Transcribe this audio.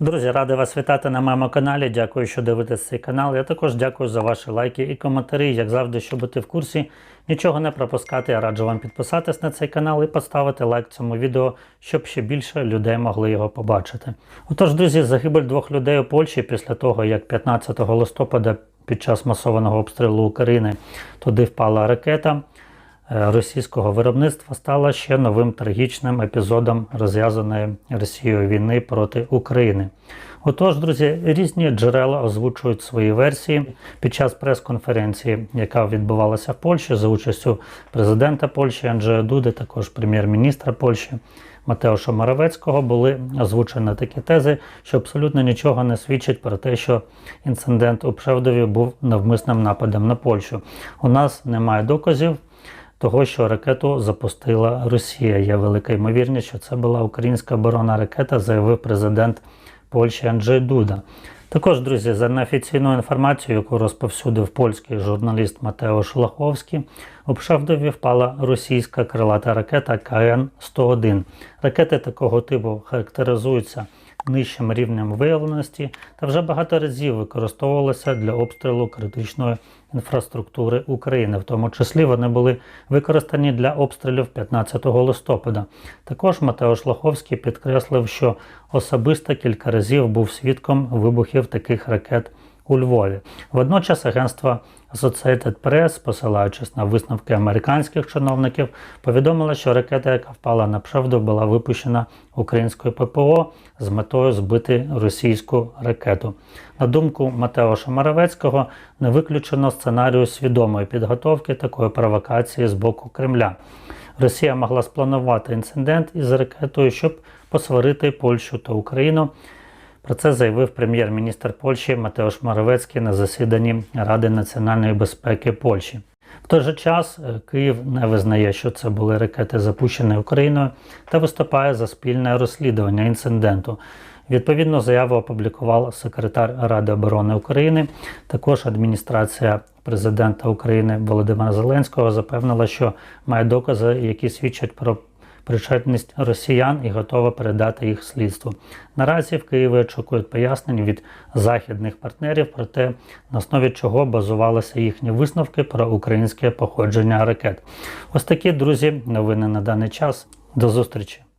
Друзі, радий вас вітати на моєму каналі. Дякую, що дивитесь цей канал. Я також дякую за ваші лайки і коментарі. Як завжди, щоб бути в курсі, нічого не пропускати. Я раджу вам підписатись на цей канал і поставити лайк цьому відео, щоб ще більше людей могли його побачити. Отож, друзі, загибель двох людей у Польщі після того, як 15 листопада під час масованого обстрілу України туди впала ракета російського виробництва стала ще новим трагічним епізодом розв'язаної Росією війни проти України. Отож, друзі, різні джерела озвучують свої версії під час прес-конференції, яка відбувалася в Польщі за участю президента Польщі Анджея Дуди, також прем'єр-міністра Польщі. Матеуша Моровецького були озвучені такі тези, що абсолютно нічого не свідчить про те, що інцидент у Пшевдові був навмисним нападом на Польщу. У нас немає доказів того, що ракету запустила Росія. Є велика ймовірність, що це була українська оборонна ракета, заявив президент Польщі Анджей Дуда. Також, друзі, за неофіційною інформацією, яку розповсюдив польський журналіст Матеуш Лаховський, у Пшевдові впала російська крилата ракета КН-101. Ракети такого типу характеризуються нижчим рівнем виявленості та вже багато разів використовувалися для обстрілу критичної інфраструктури України. В тому числі вони були використані для обстрілів 15 листопада. Також Матеош Лаховський підкреслив, що особисто кілька разів був свідком вибухів таких ракет у Львові. Водночас агентство Associated Press, посилаючись на висновки американських чиновників, повідомило, що ракета, яка впала на Пшевдо, була випущена українською ППО з метою збити російську ракету. На думку Матеоша Моровецького, не виключено сценарію свідомої підготовки такої провокації з боку Кремля. Росія могла спланувати інцидент із ракетою, щоб посварити Польщу та Україну. Про це заявив прем'єр-міністр Польщі Матеуш Моровецький на засіданні Ради національної безпеки Польщі. В той же час е, Київ не визнає, що це були ракети, запущені Україною, та виступає за спільне розслідування інциденту. Відповідну заяву опублікував секретар Ради оборони України. Також адміністрація президента України Володимира Зеленського запевнила, що має докази, які свідчать про причетність росіян і готова передати їх слідству. Наразі в Києві очікують пояснень від західних партнерів про те, на основі чого базувалися їхні висновки про українське походження ракет. Ось такі друзі новини на даний час. До зустрічі!